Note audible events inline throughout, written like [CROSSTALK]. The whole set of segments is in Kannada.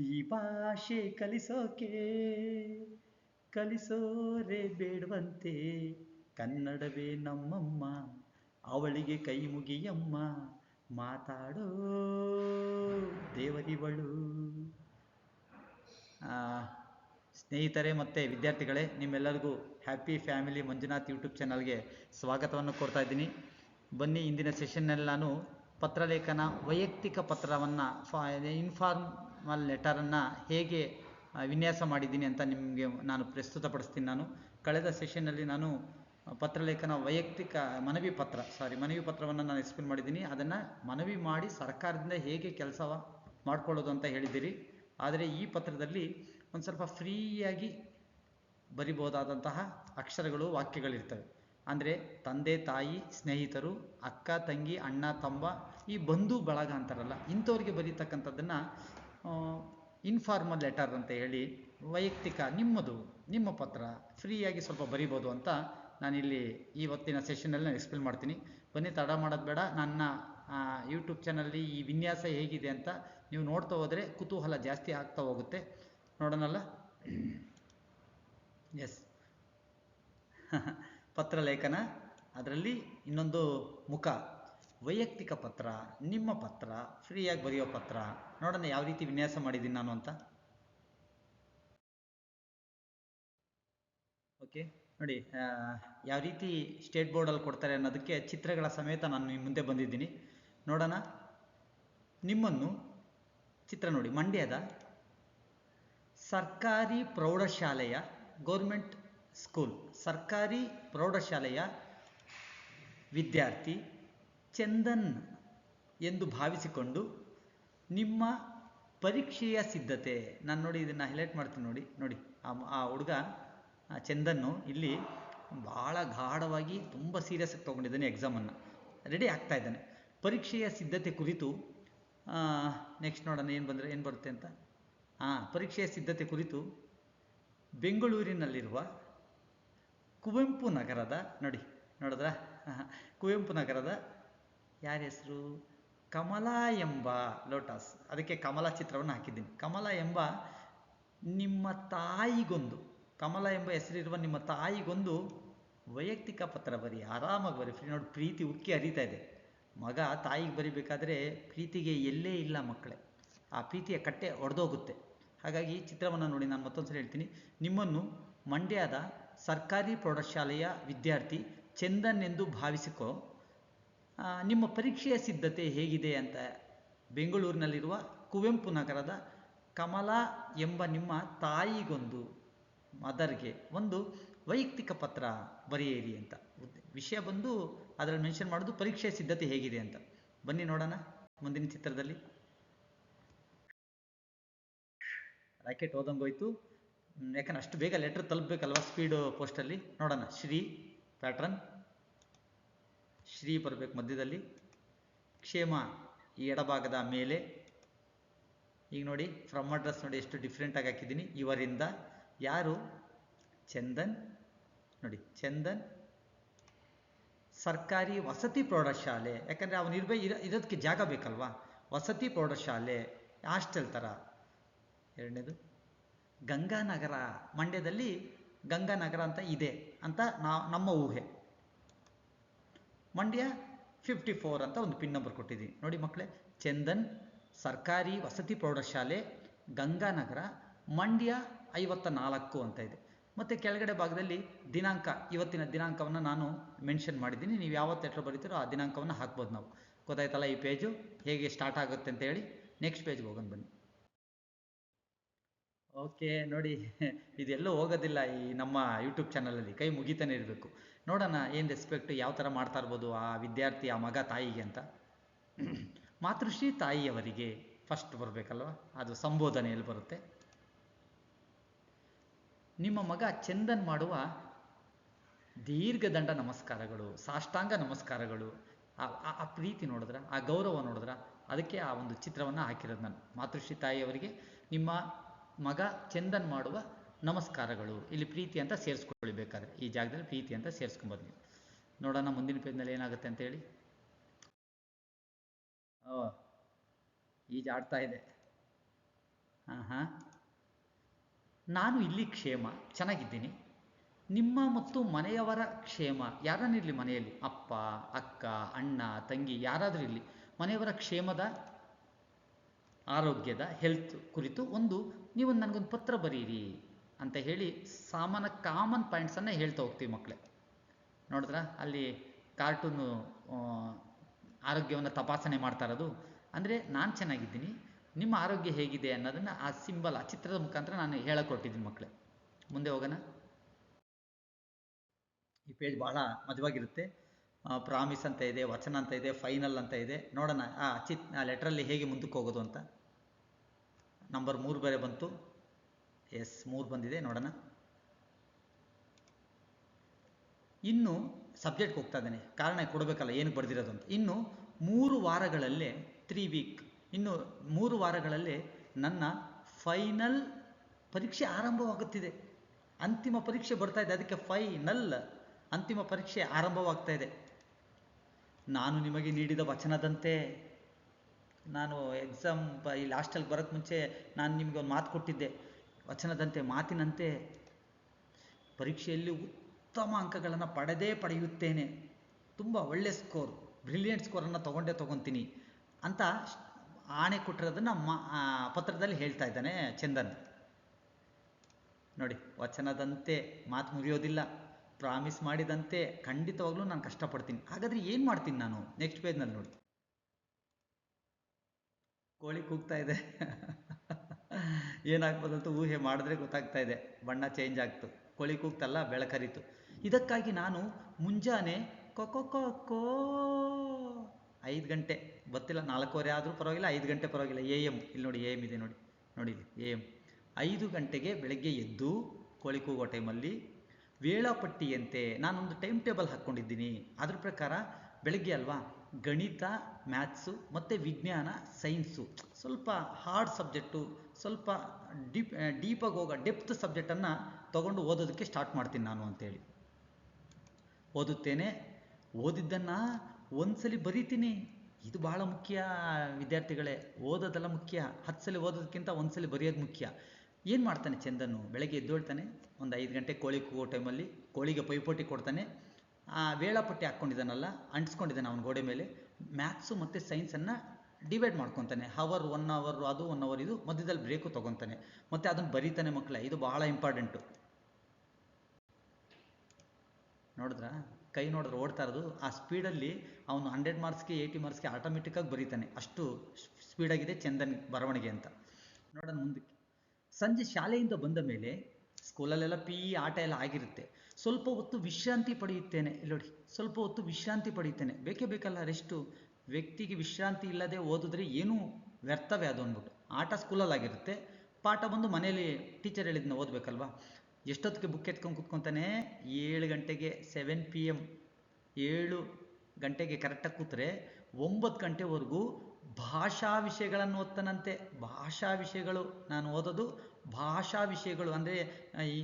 ಈ ಭಾಷೆ ಕಲಿಸೋಕೆ, ಕಲಿಸೋರೆ ಬೇಡವಂತೆ. ಕನ್ನಡವೇ ನಮ್ಮಮ್ಮ, ಅವಳಿಗೆ ಕೈ ಮುಗಿಯಮ್ಮ. ಮಾತಾಡೋ ದೇವರಿವಳು. ಸ್ನೇಹಿತರೆ ಮತ್ತು ವಿದ್ಯಾರ್ಥಿಗಳೇ, ನಿಮ್ಮೆಲ್ಲರಿಗೂ ಹ್ಯಾಪಿ ಫ್ಯಾಮಿಲಿ ಮಂಜುನಾಥ್ ಯೂಟ್ಯೂಬ್ ಚಾನಲ್ಗೆ ಸ್ವಾಗತವನ್ನು ಕೊಡ್ತಾ ಇದ್ದೀನಿ. ಬನ್ನಿ, ಇಂದಿನ ಸೆಷನ್ನಲ್ಲಿ ನಾನು ಪತ್ರಲೇಖನ ವೈಯಕ್ತಿಕ ಪತ್ರವನ್ನು ಫಾ ಇನ್ಫಾರ್ಮಲ್ ಲೆಟರನ್ನು ಹೇಗೆ ವಿನ್ಯಾಸ ಮಾಡಿದ್ದೀನಿ ಅಂತ ನಿಮಗೆ ನಾನು ಪ್ರಸ್ತುತಪಡಿಸ್ತೀನಿ ನಾನು. ಕಳೆದ ಸೆಷನ್ನಲ್ಲಿ ನಾನು ಪತ್ರಲೇಖನ ವೈಯಕ್ತಿಕ, ಮನವಿ ಪತ್ರ ಸಾರಿ ಮನವಿ ಪತ್ರವನ್ನು ನಾನು ಎಕ್ಸ್ಪ್ಲೇನ್ ಮಾಡಿದ್ದೀನಿ. ಅದನ್ನು ಮನವಿ ಮಾಡಿ ಸರ್ಕಾರದಿಂದ ಹೇಗೆ ಕೆಲಸ ಮಾಡ್ಕೊಳ್ಳೋದು ಅಂತ ಹೇಳಿದ್ದೀರಿ. ಆದರೆ ಈ ಪತ್ರದಲ್ಲಿ ಒಂದು ಸ್ವಲ್ಪ ಫ್ರೀಯಾಗಿ ಬರಿಬೋದಾದಂತಹ ಅಕ್ಷರಗಳು, ವಾಕ್ಯಗಳಿರ್ತವೆ. ಅಂದರೆ ತಂದೆ, ತಾಯಿ, ಸ್ನೇಹಿತರು, ಅಕ್ಕ, ತಂಗಿ, ಅಣ್ಣ, ತಮ್ಮ, ಈ ಬಂಧು, ಬಳಗ ಅಂತಾರಲ್ಲ, ಇಂಥವ್ರಿಗೆ ಬರೀತಕ್ಕಂಥದ್ದನ್ನು ಇನ್ಫಾರ್ಮಲ್ ಲೆಟರ್ ಅಂತ ಹೇಳಿ ವೈಯಕ್ತಿಕ ನಿಮ್ಮದು, ನಿಮ್ಮ ಪತ್ರ ಫ್ರೀಯಾಗಿ ಸ್ವಲ್ಪ ಬರಿಬೋದು ಅಂತ ನಾನಿಲ್ಲಿ ಇವತ್ತಿನ ಸೆಷನಲ್ಲಿ ನಾನು ಎಕ್ಸ್ಪ್ಲೇನ್ ಮಾಡ್ತೀನಿ. ಬನ್ನಿ, ತಡ ಮಾಡೋದು ಬೇಡ. ನನ್ನ ಯೂಟ್ಯೂಬ್ ಚಾನಲ್ಲಿ ಈ ವಿನ್ಯಾಸ ಹೇಗಿದೆ ಅಂತ ನೀವು ನೋಡ್ತಾ ಹೋದರೆ ಕುತೂಹಲ ಜಾಸ್ತಿ ಆಗ್ತಾ ಹೋಗುತ್ತೆ. ನೋಡೋಣಲ್ಲ? ಎಸ್ [LAUGHS] ಪತ್ರಲೇಖನ ಅದರಲ್ಲಿ ಇನ್ನೊಂದು ಮುಖ. ವೈಯಕ್ತಿಕ ಪತ್ರ, ನಿಮ್ಮ ಪತ್ರ, ಫ್ರೀಯಾಗಿ ಬರೆಯೋ ಪತ್ರ ನೋಡೋಣ ಯಾವ ರೀತಿ ವಿನ್ಯಾಸ ಮಾಡಿದ್ದೀನಿ ನಾನು ಅಂತ? ಓಕೆ ನೋಡಿ ಯಾವ ರೀತಿ ಸ್ಟೇಟ್ ಬೋರ್ಡಲ್ಲಿ ಕೊಡ್ತಾರೆ ಅನ್ನೋದಕ್ಕೆ ಚಿತ್ರಗಳ ಸಮೇತ ನಾನು ನಿಮ್ಮ ಮುಂದೆ ಬಂದಿದ್ದೀನಿ. ನೋಡೋಣ ನಿಮ್ಮನ್ನು ಚಿತ್ರ ನೋಡಿ ಮಂಡ್ಯದ ಸರ್ಕಾರಿ ಪ್ರೌಢಶಾಲೆಯ ಗೌರ್ಮೆಂಟ್ ಸ್ಕೂಲ್, ಸರ್ಕಾರಿ ಪ್ರೌಢಶಾಲೆಯ ವಿದ್ಯಾರ್ಥಿ ಚಂದನ್ ಎಂದು ಭಾವಿಸಿಕೊಂಡು ನಿಮ್ಮ ಪರೀಕ್ಷೆಯ ಸಿದ್ಧತೆ, ನಾನು ನೋಡಿ ಇದನ್ನು ಹೈಲೈಟ್ ಮಾಡ್ತೀನಿ ನೋಡಿ ನೋಡಿ, ಆ ಹುಡುಗ ಚಂದನ್ನು ಇಲ್ಲಿ ಭಾಳ ಗಾಢವಾಗಿ ತುಂಬ ಸೀರಿಯಸ್ ಆಗಿ ತೊಗೊಂಡಿದ್ದಾನೆ ಎಕ್ಸಾಮನ್ನು ರೆಡಿ ಆಗ್ತಾ ಇದ್ದಾನೆ. ಪರೀಕ್ಷೆಯ ಸಿದ್ಧತೆ ಕುರಿತು ನೆಕ್ಸ್ಟ್ ನೋಡೋಣ ಏನು ಬಂದರೆ, ಏನು ಬರುತ್ತೆ ಅಂತ. ಹಾಂ ಪರೀಕ್ಷೆಯ ಸಿದ್ಧತೆ ಕುರಿತು ಬೆಂಗಳೂರಿನಲ್ಲಿರುವ ಕುವೆಂಪು ನಗರದ, ನೋಡಿ, ನೋಡಿದ್ರ? ಕುವೆಂಪು ನಗರದ ಯಾರ ಹೆಸರು? ಕಮಲಾ ಎಂಬ ಲೋಟಸ್. ಅದಕ್ಕೆ ಕಮಲ ಚಿತ್ರವನ್ನು ಹಾಕಿದ್ದೀನಿ. ಕಮಲ ಎಂಬ ನಿಮ್ಮ ತಾಯಿಗೊಂದು, ಕಮಲ ಎಂಬ ಹೆಸರಿರುವ ನಿಮ್ಮ ತಾಯಿಗೊಂದು ವೈಯಕ್ತಿಕ ಪತ್ರ ಬರಿ, ಆರಾಮಾಗಿ ಬರಿ. ಫ್ರೀ ನೋಡಿ, ಪ್ರೀತಿ ಉಕ್ಕಿ ಹರಿತಾ ಇದೆ. ಮಗ ತಾಯಿಗೆ ಬರಿಬೇಕಾದ್ರೆ ಪ್ರೀತಿಗೆ ಎಲ್ಲೇ ಇಲ್ಲ ಮಕ್ಕಳೇ. ಆ ಪ್ರೀತಿಯ ಕಟ್ಟೆ ಒಡೆದೋಗುತ್ತೆ. ಹಾಗಾಗಿ ಈ ಚಿತ್ರವನ್ನು ನೋಡಿ ನಾನು ಮತ್ತೊಂದು ಸಲ ಹೇಳ್ತೀನಿ. ನಿಮ್ಮನ್ನು ಮಂಡ್ಯದ ಸರ್ಕಾರಿ ಪ್ರೌಢಶಾಲೆಯ ವಿದ್ಯಾರ್ಥಿ ಚಂದನ್ ಎಂದು ಭಾವಿಸಿಕೊ. ನಿಮ್ಮ ಪರೀಕ್ಷೆಯ ಸಿದ್ಧತೆ ಹೇಗಿದೆ ಅಂತ ಬೆಂಗಳೂರಿನಲ್ಲಿರುವ ಕುವೆಂಪು ನಗರದ ಕಮಲಾ ಎಂಬ ನಿಮ್ಮ ತಾಯಿಗೊಂದು ಮದರ್ಗೆ ಒಂದು ವೈಯಕ್ತಿಕ ಪತ್ರ ಬರೆಯಿರಿ ಅಂತ. ವಿಷಯ ಬಂದು ಅದರಲ್ಲಿ ಮೆನ್ಷನ್ ಮಾಡೋದು ಪರೀಕ್ಷೆಯ ಸಿದ್ಧತೆ ಹೇಗಿದೆ ಅಂತ. ಬನ್ನಿ ನೋಡೋಣ ಮುಂದಿನ ಚಿತ್ರದಲ್ಲಿ. ರಾಕೆಟ್ ಹೋದಂಗೋಯ್ತು ಯಾಕಂದ್ರೆ ಅಷ್ಟು ಬೇಗ ಲೆಟ್ರ್ ತಲುಪಬೇಕಲ್ವಾ ಸ್ಪೀಡು ಪೋಸ್ಟಲ್ಲಿ ನೋಡೋಣ, ಶ್ರೀ ಪ್ಯಾಟ್ರನ್. ಶ್ರೀ ಬರಬೇಕು ಮಧ್ಯದಲ್ಲಿ. ಕ್ಷೇಮ ಈ ಎಡಭಾಗದ ಮೇಲೆ. ಈಗ ನೋಡಿ ಫ್ರಮ್ ಅಡ್ರೆಸ್ ನೋಡಿ ಎಷ್ಟು ಡಿಫ್ರೆಂಟಾಗಿ ಹಾಕಿದ್ದೀನಿ. ಇವರಿಂದ ಯಾರು? ಚಂದನ್. ನೋಡಿ, ಚಂದನ್ ಸರ್ಕಾರಿ ವಸತಿ ಪ್ರೌಢಶಾಲೆ. ಯಾಕಂದರೆ ಅವನು ಇರ್ಬೇ ಇರ ಇರೋದಕ್ಕೆ ಜಾಗ ಬೇಕಲ್ವಾ? ವಸತಿ ಪ್ರೌಢಶಾಲೆ, ಹಾಸ್ಟೆಲ್ ಥರ. ಎರಡನೇದು, ಗಂಗಾನಗರ ಮಂಡ್ಯದಲ್ಲಿ ಗಂಗಾನಗರ ಅಂತ ಇದೆ ಅಂತ ನಾ, ನಮ್ಮ ಊಹೆ. ಮಂಡ್ಯ ಫಿಫ್ಟಿ ಫೋರ್ ಅಂತ ಒಂದು ಪಿನ್ ನಂಬರ್ ಕೊಟ್ಟಿದ್ದೀನಿ ನೋಡಿ ಮಕ್ಕಳೇ, ಚಂದನ್, ಸರ್ಕಾರಿ ವಸತಿ ಪ್ರೌಢಶಾಲೆ, ಗಂಗಾನಗರ, ಮಂಡ್ಯ ಐವತ್ತ ನಾಲ್ಕು ಅಂತ ಇದೆ. ಮತ್ತು ಕೆಳಗಡೆ ಭಾಗದಲ್ಲಿ ದಿನಾಂಕ, ಇವತ್ತಿನ ದಿನಾಂಕವನ್ನು ನಾನು ಮೆನ್ಷನ್ ಮಾಡಿದ್ದೀನಿ. ನೀವು ಯಾವತ್ತು ಎಟ್ರ ಬರೀತೀರೋ ಆ ದಿನಾಂಕವನ್ನು ಹಾಕ್ಬೋದು ನಾವು. ಗೊತ್ತಾಯ್ತಲ್ಲ ಈ ಪೇಜು ಹೇಗೆ ಸ್ಟಾರ್ಟ್ ಆಗುತ್ತೆ ಅಂತ ಹೇಳಿ ನೆಕ್ಸ್ಟ್ ಪೇಜ್ಗೆ ಹೋಗೋಣ ಬನ್ನಿ. ಓಕೆ ನೋಡಿ, [LAUGHS] ಇದೆಲ್ಲೂ ಹೋಗೋದಿಲ್ಲ ಈ ನಮ್ಮ ಯೂಟ್ಯೂಬ್ ಚಾನಲಲ್ಲಿ ಕೈ ಮುಗಿತಾನೆ ಇರಬೇಕು. ನೋಡೋಣ ಏನು ರೆಸ್ಪೆಕ್ಟ್ ಯಾವ ಥರ ಮಾಡ್ತಾ ಇರ್ಬೋದು ಆ ವಿದ್ಯಾರ್ಥಿ, ಆ ಮಗ ತಾಯಿಗೆ ಅಂತ. [CLEARS THROAT] ಮಾತೃಶ್ರೀ ತಾಯಿಯವರಿಗೆ ಫಸ್ಟ್ ಬರಬೇಕಲ್ವ? ಅದು ಸಂಬೋಧನೆಯಲ್ಲಿ ಬರುತ್ತೆ. ನಿಮ್ಮ ಮಗ ಚಂದನ್ ಮಾಡುವ ದೀರ್ಘದಂಡ ನಮಸ್ಕಾರಗಳು, ಸಾಷ್ಟಾಂಗ ನಮಸ್ಕಾರಗಳು ಆ- ಪ್ರೀತಿ ನೋಡಿದ್ರ, ಆ ಗೌರವ ನೋಡಿದ್ರ, ಅದಕ್ಕೆ ಆ ಒಂದು ಚಿತ್ರವನ್ನು ಹಾಕಿರೋದು ನಾನು. ಮಾತೃಶ್ರೀ ತಾಯಿಯವರಿಗೆ ನಿಮ್ಮ ಮಗ ಚಂದನ್ ಮಾಡುವ ನಮಸ್ಕಾರಗಳು. ಇಲ್ಲಿ ಪ್ರೀತಿ ಅಂತ ಸೇರಿಸ್ಕೊಳ್ಳಿ ಬೇಕಾದ್ರೆ ಈ ಜಾಗದಲ್ಲಿ ಪ್ರೀತಿ ಅಂತ ಸೇರಿಸ್ಕೊಂಬೋದು ನೋಡೋಣ ಮುಂದಿನ ಪೇಜ್ನಲ್ಲಿ ಏನಾಗುತ್ತೆ ಅಂತ ಹೇಳಿ ಓ ಈಜಾಡ್ತಾ ಇದೆ. ಹಾಂ ಹಾಂ ನಾನು ಇಲ್ಲಿ ಕ್ಷೇಮ. ಚೆನ್ನಾಗಿದ್ದೀನಿ. ನಿಮ್ಮ ಮತ್ತು ಮನೆಯವರ ಕ್ಷೇಮ. ಯಾರನ್ನಿರಲಿ ಮನೆಯಲ್ಲಿ? ಅಪ್ಪ, ಅಕ್ಕ, ಅಣ್ಣ, ತಂಗಿ, ಯಾರಾದರೂ ಇರಲಿ. ಮನೆಯವರ ಕ್ಷೇಮದ, ಆರೋಗ್ಯದ ಹೆಲ್ತ್ ಕುರಿತು ಒಂದು, ನೀವು ನನಗೊಂದು ಪತ್ರ ಬರೀರಿ. ಅಂತ ಹೇಳಿ ಸಾಮಾನ್ಯ ಕಾಮನ್ ಪಾಯಿಂಟ್ಸನ್ನು ಹೇಳ್ತಾ ಹೋಗ್ತೀವಿ ಮಕ್ಕಳೇ ನೋಡಿದ್ರ? ಅಲ್ಲಿ ಕಾರ್ಟೂನು ಆರೋಗ್ಯವನ್ನು ತಪಾಸಣೆ ಮಾಡ್ತಾ ಇರೋದು. ಅಂದರೆ ನಾನು ಚೆನ್ನಾಗಿದ್ದೀನಿ, ನಿಮ್ಮ ಆರೋಗ್ಯ ಹೇಗಿದೆ ಅನ್ನೋದನ್ನು ಆ ಸಿಂಬಲ್ ಆ ಚಿತ್ರದ ಮುಖಾಂತರ ನಾನು ಹೇಳಕೊಟ್ಟಿದ್ದೀನಿ ಮಕ್ಕಳೇ ಮುಂದೆ ಹೋಗೋಣ. ಈ ಪೇಜ್ ಬಹಳ ಮಜವಾಗಿರುತ್ತೆ. ಪ್ರಾಮಿಸ್ ಅಂತ ಇದೆ, ವಚನ ಅಂತ ಇದೆ ಫೈನಲ್ ಅಂತ ಇದೆ. ನೋಡೋಣ, ಆ, ಚಿತ್, ಆ ಲೆಟ್ರಲ್ಲಿ ಹೇಗೆ ಮುಂದಕ್ಕೆ ಹೋಗೋದು ಅಂತ. ನಂಬರ್ ಮೂರು ಬೇರೆ ಬಂತು. ಎಸ್ ಮೂರು ಬಂದಿದೆ, ನೋಡೋಣ. ಇನ್ನು ಸಬ್ಜೆಕ್ಟ್ಗೆ ಹೋಗ್ತಾ ಇದ್ದಾನೆ. ಕಾರಣ ಕೊಡಬೇಕಲ್ಲ ಏನು ಬರೆದಿರೋದು ಅಂತ. ಇನ್ನು ಮೂರು ವಾರಗಳಲ್ಲೇ ತ್ರೀ ವೀಕ್ ಇನ್ನು ಮೂರು ವಾರಗಳಲ್ಲೇ ನನ್ನ ಫೈನಲ್ ಪರೀಕ್ಷೆ ಆರಂಭವಾಗುತ್ತಿದೆ. ಅಂತಿಮ ಪರೀಕ್ಷೆ ಬರ್ತಾ ಇದೆ, ಅದಕ್ಕೆ ಫೈನಲ್ ಅಂತಿಮ ಪರೀಕ್ಷೆ ಆರಂಭವಾಗ್ತಾ ಇದೆ. ನಾನು ನಿಮಗೆ ನೀಡಿದ ವಚನದಂತೆ, ನಾನು ಎಕ್ಸಾಮ್ ಈ ಲಾಸ್ಟಲ್ಲಿ ಬರೋಕ್ಕೆ ಮುಂಚೆ ನಾನು ನಿಮಗೆ ಒಂದು ಮಾತು ಕೊಟ್ಟಿದ್ದೆ. ವಚನದಂತೆ, ಮಾತಿನಂತೆ ಪರೀಕ್ಷೆಯಲ್ಲಿ ಉತ್ತಮ ಅಂಕಗಳನ್ನು ಪಡೆದೇ ಪಡೆಯುತ್ತೇನೆ. ತುಂಬ ಒಳ್ಳೆ ಸ್ಕೋರ್ ಬ್ರಿಲಿಯಂಟ್ ಸ್ಕೋರನ್ನು ತೊಗೊಂಡೇ ತೊಗೊತೀನಿ ಅಂತ ಆಣೆ ಕೊಟ್ಟಿರೋದನ್ನು ಮಾ ಪತ್ರದಲ್ಲಿ ಹೇಳ್ತಾ ಇದ್ದಾನೆ ಚಂದನ್. ನೋಡಿ, ವಚನದಂತೆ ಮಾತು ಮುರಿಯೋದಿಲ್ಲ. ಪ್ರಾಮಿಸ್ ಮಾಡಿದಂತೆ ಖಂಡಿತವಾಗ್ಲೂ ನಾನು ಕಷ್ಟಪಡ್ತೀನಿ. ಹಾಗಾದ್ರೆ ಏನು ಮಾಡ್ತೀನಿ ನಾನು? ನೆಕ್ಸ್ಟ್ ಪೇಜ್ನಲ್ಲಿ ನೋಡಿ. ಕೋಳಿ ಕೂಗ್ತಾ ಇದೆ. ಏನಾಗ್ಬೋದಂತ ಊಹೆ ಮಾಡಿದ್ರೆ ಗೊತ್ತಾಗ್ತಾ ಇದೆ. ಬಣ್ಣ ಚೇಂಜ್ ಆಗ್ತು. ಕೋಳಿ ಕೂಗ್ತಲ್ಲ ಬೆಳಕರಿತು ಇದಕ್ಕಾಗಿ ನಾನು ಮುಂಜಾನೆ ಕೊಕೊ ಕೋ ಐದು ಗಂಟೆ, ಗೊತ್ತಿಲ್ಲ, ನಾಲ್ಕೂವರೆ ಆದರೂ ಪರವಾಗಿಲ್ಲ, ಐದು ಗಂಟೆ ಪರವಾಗಿಲ್ಲ ಎ ಎಂ ಇಲ್ಲಿ ನೋಡಿ ಎ ಎಂ ಇದೆ ನೋಡಿ. ನೋಡಿ ಎ ಎಂ ಐದು ಗಂಟೆಗೆ ಬೆಳಗ್ಗೆ ಎದ್ದು ಕೋಳಿ ಕೂಗೋ ಟೈಮಲ್ಲಿ ವೇಳಾಪಟ್ಟಿಯಂತೆ ನಾನೊಂದು ಟೈಮ್ ಟೇಬಲ್ ಹಾಕ್ಕೊಂಡಿದ್ದೀನಿ. ಅದ್ರ ಪ್ರಕಾರ ಬೆಳಗ್ಗೆ ಅಲ್ವಾ ಗಣಿತ ಮ್ಯಾಥ್ಸು ಮತ್ತು ವಿಜ್ಞಾನ ಸೈನ್ಸು ಸ್ವಲ್ಪ ಹಾರ್ಡ್ ಸಬ್ಜೆಕ್ಟು ಸ್ವಲ್ಪ ಡೀಪ್ ಡೀಪಾಗಿ ಹೋಗೋ ಡೆಪ್ತ್ ಸಬ್ಜೆಕ್ಟನ್ನು ತೊಗೊಂಡು ಓದೋದಕ್ಕೆ ಸ್ಟಾರ್ಟ್ ಮಾಡ್ತೀನಿ ನಾನು ಅಂತೇಳಿ. ಓದುತ್ತೇನೆ. ಓದಿದ್ದನ್ನು ಒಂದ್ಸಲಿ ಬರೀತೀನಿ. ಇದು ಬಹಳ ಮುಖ್ಯ ವಿದ್ಯಾರ್ಥಿಗಳೇ. ಓದೋದೆಲ್ಲ ಮುಖ್ಯ. ಹತ್ತು ಸಲ ಓದೋದಕ್ಕಿಂತ ಒಂದ್ಸಲಿ ಬರೆಯೋದು ಮುಖ್ಯ. ಏನು ಮಾಡ್ತಾನೆ ಚಂದನು ಬೆಳಗ್ಗೆ ಎದ್ದೇಳ್ತಾನೆ. ಒಂದು ಐದು ಗಂಟೆ ಕೋಳಿ ಕೂಗೋ ಟೈಮಲ್ಲಿ ಕೋಳಿಗೆ ಪೈಪೋಟಿ ಕೊಡ್ತಾನೆ. ಆ ವೇಳಾಪಟ್ಟಿ ಹಾಕ್ಕೊಂಡಿದ್ದಾನಲ್ಲ, ಅಂಟಿಸ್ಕೊಂಡಿದ್ದಾನೆ ಅವನ ಗೋಡೆ ಮೇಲೆ. ಮ್ಯಾಥ್ಸು ಮತ್ತು ಸೈನ್ಸನ್ನು ಡಿವೈಡ್ ಮಾಡ್ಕೊತಾನೆ. ಹವರ್ ಒನ್ ಅವರು ಅದು ಒನ್ ಅವರ್ ಇದು ಮಧ್ಯದಲ್ಲಿ ಬ್ರೇಕು ತೊಗೊತಾನೆ. ಮತ್ತು ಅದನ್ನು ಬರೀತಾನೆ ಮಕ್ಕಳೇ, ಇದು ಬಹಳ ಇಂಪಾರ್ಟೆಂಟು ನೋಡಿದ್ರ? ಕೈ ನೋಡಿದ್ರೆ ಓಡ್ತಾ ಇರೋದು. ಆ ಸ್ಪೀಡಲ್ಲಿ ಅವನು ಹಂಡ್ರೆಡ್ ಮಾರ್ಕ್ಸ್ಗೆ ಏಯ್ಟಿ ಮಾರ್ಕ್ಸ್ಗೆ ಆಟೋಮೆಟಿಕ್ಕಾಗಿ ಬರೀತಾನೆ. ಅಷ್ಟು ಸ್ಪೀಡಾಗಿದೆ ಚಂದನ್ ಬರವಣಿಗೆ ಅಂತ. ನೋಡೋಣ ಮುಂದಕ್ಕೆ. ಸಂಜೆ ಶಾಲೆಯಿಂದ ಬಂದ ಮೇಲೆ ಸ್ಕೂಲಲ್ಲೆಲ್ಲ ಪಿ ಆಟ ಎಲ್ಲ ಆಗಿರುತ್ತೆ. ಸ್ವಲ್ಪ ಹೊತ್ತು ವಿಶ್ರಾಂತಿ ಪಡೆಯುತ್ತೇನೆ. ನೋಡಿ, ಸ್ವಲ್ಪ ಹೊತ್ತು ವಿಶ್ರಾಂತಿ ಪಡೆಯುತ್ತೇನೆ. ಬೇಕೇ ಬೇಕಲ್ಲ ರೆಸ್ಟು ವ್ಯಕ್ತಿಗೆ ವಿಶ್ರಾಂತಿ ಇಲ್ಲದೆ ಓದಿದ್ರೆ ಏನೂ ವ್ಯರ್ಥವೇ ಅದು ಅಂದ್ಬಿಟ್ಟು. ಆಟ ಸ್ಕೂಲಲ್ಲಾಗಿರುತ್ತೆ ಪಾಠ ಬಂದು ಮನೇಲಿ ಟೀಚರ್ ಹೇಳಿದ್ನ ಓದಬೇಕಲ್ವಾ? ಎಷ್ಟೊತ್ತಿಗೆ ಬುಕ್ ಎತ್ಕೊಂಡು ಕೂತ್ಕೊತಾನೆ? ಏಳು ಗಂಟೆಗೆ ಸೆವೆನ್ ಪಿ ಎಂ ಏಳು ಗಂಟೆಗೆ ಕರೆಕ್ಟಾಗಿ ಕೂತ್ರೆ ಒಂಬತ್ತು ಗಂಟೆವರೆಗೂ ಭಾಷಾ ವಿಷಯಗಳನ್ನು ಓದ್ತಾನಂತೆ. ಭಾಷಾ ವಿಷಯಗಳು ನಾನು ಓದೋದು ಭಾಷಾ ವಿಷಯಗಳು ಅಂದರೆ ಈ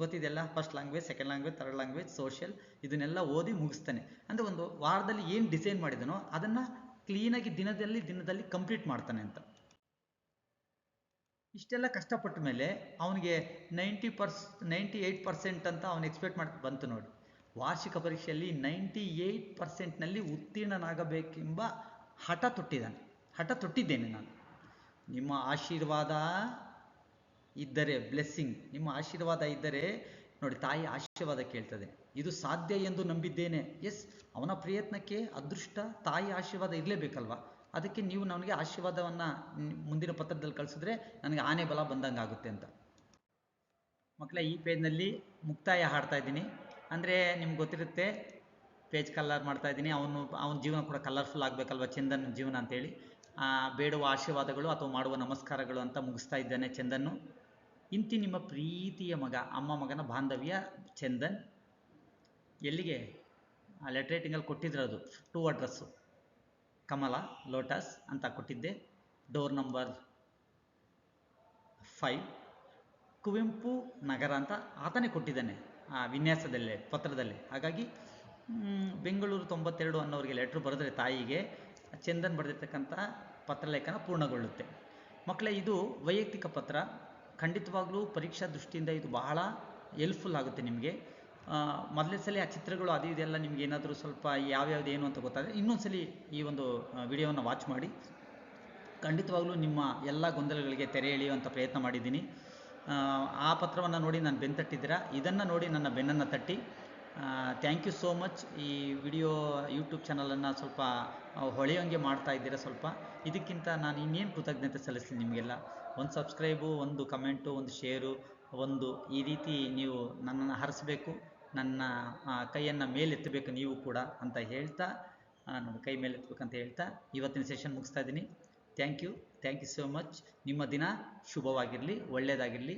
ಗೊತ್ತಿದೆಯಲ್ಲ? First language second language third language social ಇದನ್ನೆಲ್ಲ ಓದಿ ಮುಗಿಸ್ತಾನೆ. ಅಂದರೆ ಒಂದು ವಾರದಲ್ಲಿ ಏನು ಡಿಸೈನ್ ಮಾಡಿದನೋ ಅದನ್ನು ಕ್ಲೀನಾಗಿ ದಿನದಲ್ಲಿ ದಿನದಲ್ಲಿ ಕಂಪ್ಲೀಟ್ ಮಾಡ್ತಾನೆ ಅಂತ. ಇಷ್ಟೆಲ್ಲ ಕಷ್ಟಪಟ್ಟ ಮೇಲೆ ಅವನಿಗೆ ninety per ninety eight percent ಅಂತ ಅವನು ಎಕ್ಸ್ಪೆಕ್ಟ್ ಮಾಡಿ, ಬಂತು ನೋಡಿ. ವಾರ್ಷಿಕ ಪರೀಕ್ಷೆಯಲ್ಲಿ ನೈಂಟಿ ಏಯ್ಟ್ ಪರ್ಸೆಂಟ್ನಲ್ಲಿ ಉತ್ತೀರ್ಣನಾಗಬೇಕೆಂಬ ಹಠ ತೊಟ್ಟಿದ್ದಾನೆ. ಹಠ ತೊಟ್ಟಿದ್ದೇನೆ ನಾನು. ನಿಮ್ಮ ಆಶೀರ್ವಾದ ಇದ್ದರೆ ಬ್ಲೆಸ್ಸಿಂಗ್ ನಿಮ್ಮ ಆಶೀರ್ವಾದ ಇದ್ದರೆ, ನೋಡಿ ತಾಯಿ ಆಶೀರ್ವಾದ ಕೇಳ್ತದೆ. ಇದು ಸಾಧ್ಯ ಎಂದು ನಂಬಿದ್ದೇನೆ. ಎಸ್ ಅವನ ಪ್ರಯತ್ನಕ್ಕೆ ಅದೃಷ್ಟ, ತಾಯಿ ಆಶೀರ್ವಾದ ಇರಲೇಬೇಕಲ್ವಾ? ಅದಕ್ಕೆ ನೀವು ನನಗೆ ಆಶೀರ್ವಾದವನ್ನು ಮುಂದಿನ ಪತ್ರದಲ್ಲಿ ಕಳಿಸಿದ್ರೆ ನನಗೆ ಆನೆ ಬಲ ಬಂದಂಗೆ ಆಗುತ್ತೆ ಅಂತ. ಮಕ್ಕಳ, ಈ ಪೇಜ್ನಲ್ಲಿ ಮುಕ್ತಾಯ ಹಾಡ್ತಾ ಇದ್ದೀನಿ. ಅಂದರೆ ನಿಮ್ಗೆ ಗೊತ್ತಿರುತ್ತೆ ಪೇಜ್ ಮಾಡ್ತಾ ಇದ್ದೀನಿ. ಅವನು, ಅವನ ಜೀವನ ಕೂಡ ಕಲರ್ಫುಲ್ ಆಗಬೇಕಲ್ವ ಚಂದನ್ ಜೀವನ ಅಂತೇಳಿ. ಬೇಡುವ ಆಶೀರ್ವಾದಗಳು ಅಥವಾ ಮಾಡುವ ನಮಸ್ಕಾರಗಳು ಅಂತ ಮುಗಿಸ್ತಾ ಇದ್ದಾನೆ ಚಂದನ್ನು. ಇಂತಿ ನಿಮ್ಮ ಪ್ರೀತಿಯ ಮಗ, ಅಮ್ಮ ಮಗನ ಬಾಂಧವ್ಯ ಚಂದನ್. ಎಲ್ಲಿಗೆ? ಆ ಲೆಟ್ರೇಟಿಂಗಲ್ಲಿ ಕೊಟ್ಟಿದ್ರು ಅದು. ಟೂ ಅಡ್ರೆಸ್ಸು ಕಮಲ ಲೋಟಸ್ ಅಂತ ಕೊಟ್ಟಿದ್ದೆ. Door number five Kuvempu Nagar ಅಂತ ಆತನೇ ಕೊಟ್ಟಿದ್ದಾನೆ ಆ ವಿನ್ಯಾಸದಲ್ಲೇ, ಪತ್ರದಲ್ಲೇ. ಹಾಗಾಗಿ ಬೆಂಗಳೂರು ತೊಂಬತ್ತೆರಡು ಅನ್ನೋರಿಗೆ ಲೆಟ್ರ್ ಬರೆದ್ರೆ ತಾಯಿಗೆ ಚಂದನ್ ಬರೆದಿರ್ತಕ್ಕಂಥ ಪತ್ರಲೇಖನ ಪೂರ್ಣಗೊಳ್ಳುತ್ತೆ. ಮಕ್ಕಳೇ ಇದು ವೈಯಕ್ತಿಕ ಪತ್ರ. ಖಂಡಿತವಾಗ್ಲೂ ಪರೀಕ್ಷಾ ದೃಷ್ಟಿಯಿಂದ ಇದು ಬಹಳ ಹೆಲ್ಪ್ಫುಲ್ ಆಗುತ್ತೆ ನಿಮಗೆ. ಮೊದಲನೇ ಸಲ ಆ ಚಿತ್ರಗಳು ಅದು ಇದೆಲ್ಲ ನಿಮ್ಗೆ ಏನಾದರೂ ಸ್ವಲ್ಪ ಯಾವ್ಯಾವ್ದು ಏನು ಅಂತ ಗೊತ್ತಾದರೆ ಇನ್ನೊಂದ್ಸಲಿ ಈ ಒಂದು ವಿಡಿಯೋವನ್ನು ವಾಚ್ ಮಾಡಿ. ಖಂಡಿತವಾಗ್ಲೂ ನಿಮ್ಮ ಎಲ್ಲ ಗೊಂದಲಗಳಿಗೆ ತೆರೆ ಎಳೆಯುವಂಥ ಪ್ರಯತ್ನ ಮಾಡಿದ್ದೀನಿ. ಆ, ಆ ಪತ್ರವನ್ನು ನೋಡಿ ನಾನು ಬೆನ್ನು ತಟ್ಟಿದ್ದೀರಾ ಇದನ್ನು ನೋಡಿ ನನ್ನ ಬೆನ್ನನ್ನು ತಟ್ಟಿ. ಥ್ಯಾಂಕ್ ಯು ಸೋ ಮಚ್ ಈ ವಿಡಿಯೋ ಯೂಟ್ಯೂಬ್ ಚಾನಲನ್ನು ಸ್ವಲ್ಪ ಹೊಳೆಯೋಂಗೆ ಮಾಡ್ತಾ ಇದ್ದೀರಾ ಸ್ವಲ್ಪ. ಇದಕ್ಕಿಂತ ನಾನು ಇನ್ನೇನು ಕೃತಜ್ಞತೆ ಸಲ್ಲಿಸ್ತೀನಿ ನಿಮಗೆಲ್ಲ. ಒಂದು ಸಬ್ಸ್ಕ್ರೈಬು ಒಂದು ಕಮೆಂಟು ಒಂದು ಶೇರು ಒಂದು ಈ ರೀತಿ ನೀವು ನನ್ನನ್ನು ಹರಿಸ್ಬೇಕು, ನನ್ನ ಕೈಯನ್ನು ಮೇಲೆತ್ತಬೇಕು ನೀವು ಕೂಡ ಅಂತ ಹೇಳ್ತಾ ನನ್ನ ಕೈ ಮೇಲೆ ಎತ್ತಬೇಕಂತ ಹೇಳ್ತಾ ಇವತ್ತಿನ ಸೆಷನ್ ಮುಗಿಸ್ತಾ ಇದ್ದೀನಿ. Thank you thank you so much ನಿಮ್ಮ ದಿನ ಶುಭವಾಗಿರಲಿ ಒಳ್ಳೆಯದಾಗಿರಲಿ